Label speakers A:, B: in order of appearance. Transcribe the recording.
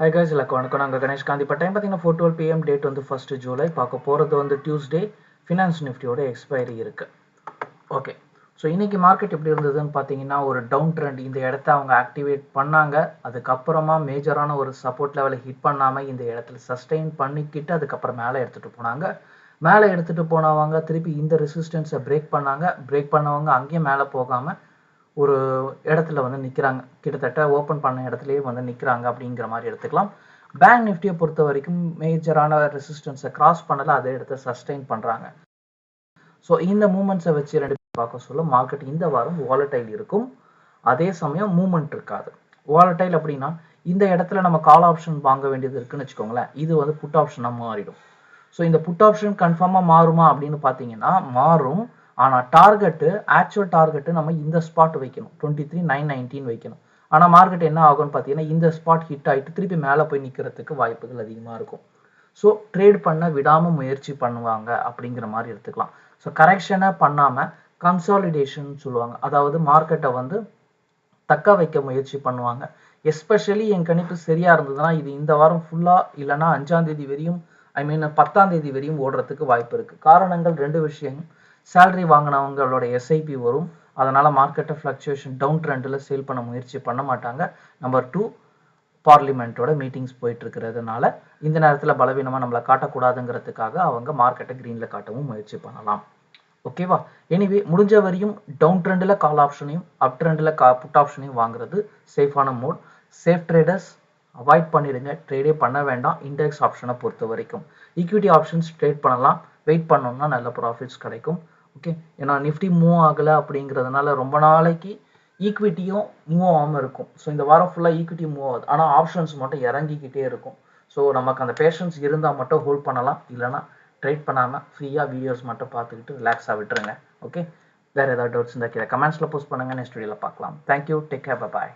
A: Hi guys இல்லை வணக்கம். நாங்கள் கணேஷ் காந்தி. இப்போ டைம் பார்த்தீங்கன்னா ஃபோர் டுவெல் பிஎம் டேட் வந்து ஃபர்ஸ்ட் ஜூலை பார்க்க போகிறது வந்து டியூஸ்டே ஃபினான்ஸ் நிஃப்டியோட எக்ஸ்பைரி இருக்குது ஓகே ஸோ இன்னைக்கு மார்க்கெட் எப்படி இருந்ததுன்னு பார்த்தீங்கன்னா ஒரு டவுன் ட்ரெண்ட் இந்த இடத்த அவங்க ஆக்டிவேட் பண்ணாங்க. அதுக்கப்புறமா மேஜரான ஒரு சப்போர்ட் லெவலை ஹிட் பண்ணாமல் இந்த இடத்துல சஸ்டெயின் பண்ணிக்கிட்டு அதுக்கப்புறம் மேலே எடுத்துகிட்டு போனாங்க. மேலே எடுத்துகிட்டு போனவங்க திருப்பி இந்த ரெசிஸ்டன்ஸை பிரேக் பண்ணாங்க. பிரேக் பண்ணவங்க அங்கேயும் மேலே போகாமல் ஒரு இடத்துல வந்து நிற்கிறாங்க கிட்டத்தட்ட ஓப்பன் பண்ண இடத்துலயே வந்து நிற்கிறாங்க அப்படிங்கிற மாதிரி எடுத்துக்கலாம். பேங்க் நிஃப்டியை பொறுத்த வரைக்கும் மேஜரான ரெசிஸ்டன்ஸை கிராஸ் பண்ணல அதே இடத்த சஸ்டெயின் பண்ணுறாங்க ஸோ இந்த மூமெண்ட்ஸை வச்சு ரெண்டு பார்க்க சொல்ல மார்க்கெட் இந்த வாரம் வாலடைல் இருக்கும். அதே சமயம் மூமெண்ட் இருக்காது. வாலட்டைல் அப்படின்னா இந்த இடத்துல நம்ம கால் ஆப்ஷன் வாங்க வேண்டியது இருக்குன்னு வச்சுக்கோங்களேன். இது வந்து புட் ஆப்ஷனாக மாறிடும். ஸோ இந்த புட் ஆப்ஷன் கன்ஃபார்மாக மாறுமா அப்படின்னு பார்த்தீங்கன்னா மாறும். ஆனால் டார்கெட்டு ஆக்சுவல் டார்கெட்டு நம்ம இந்த ஸ்பாட் வைக்கணும். டுவெண்ட்டி த்ரீ நைன் நைன்டீன் வைக்கணும். ஆனால் மார்க்கெட் என்ன ஆகும்னு பார்த்தீங்கன்னா இந்த ஸ்பாட் ஹிட் ஆகிட்டு திருப்பி மேலே போய் நிற்கிறதுக்கு வாய்ப்புகள் அதிகமாக இருக்கும். ஸோ ட்ரேட் பண்ண விடாமல் முயற்சி பண்ணுவாங்க அப்படிங்கிற மாதிரி எடுத்துக்கலாம். ஸோ கரெக்ஷனை பண்ணாமல் கன்சாலிடேஷன் சொல்லுவாங்க. அதாவது மார்க்கெட்டை வந்து தக்க வைக்க முயற்சி பண்ணுவாங்க. எஸ்பெஷலி என் கணிப்பு சரியாக இருந்ததுன்னா இது இந்த வாரம் ஃபுல்லாக இல்லைன்னா அஞ்சாம் தேதி வரையும் ஐ மீன் பத்தாம் தேதி வரையும் ஓடுறதுக்கு வாய்ப்பு இருக்குது காரணங்கள் ரெண்டு விஷயம். சேலரி வாங்கினவங்களோட எஸ்ஐபி வரும். அதனால் மார்க்கெட்டை ஃப்ளக்சுவேஷன் டவுன் ட்ரெண்டில் சேல் பண்ண முயற்சி பண்ண மாட்டாங்க. நம்பர் டூ பார்லிமெண்ட்டோட மீட்டிங்ஸ் போயிட்டு இருக்கிறதுனால இந்த நேரத்தில் பலவீனமாக நம்மளை காட்டக்கூடாதுங்கிறதுக்காக அவங்க மார்க்கெட்டை க்ரீனில் காட்டவும் முயற்சி பண்ணலாம். ஓகேவா எனிவே முடிஞ்ச வரையும் டவுன் ட்ரெண்டில் கால் ஆப்ஷனையும் அப் ட்ரெண்டில் கா புட் ஆப்ஷனையும் வாங்குறது சேஃபான மோட் சேஃப் ட்ரேடர்ஸ் அவாய்ட் பண்ணிடுங்க. ட்ரேடே பண்ண வேண்டாம். இண்டெக்ஸ் ஆப்ஷனை பொறுத்த வரைக்கும். ஈக்விட்டி ஆப்ஷன்ஸ் ட்ரேட் பண்ணலாம். வெயிட் பண்ணோம்னா நல்ல ப்ராஃபிட்ஸ் கிடைக்கும். ஓகே ஏன்னா நிஃப்டி மூவ் ஆகலை அப்படிங்கிறதுனால ரொம்ப நாளைக்கு ஈக்விட்டியும் மூவ் ஆகாமல் இருக்கும். ஸோ இந்த வாரம் ஃபுல்லாக ஈக்விட்டி மூவ் ஆகுது. ஆனால் ஆப்ஷன்ஸ் மட்டும் இறங்கிக்கிட்டே இருக்கும். ஸோ நமக்கு அந்த பேஷன்ஸ் இருந்தால் மட்டும் ஹோல்ட் பண்ணலாம். இல்லைனா ட்ரேட் பண்ணாமல் ஃப்ரீயாக வீடியோஸ் மட்டும் பார்த்துக்கிட்டு ரிலாக்ஸாக விட்டுருங்க. ஓகே வேறு ஏதாவது டவுட்ஸ் இருந்தால் கீழே கமெண்ட்ஸில் போஸ்ட் பண்ணுங்கள் நெக்ஸ்ட் வீடியோவில் பார்க்கலாம். Thank you take care bye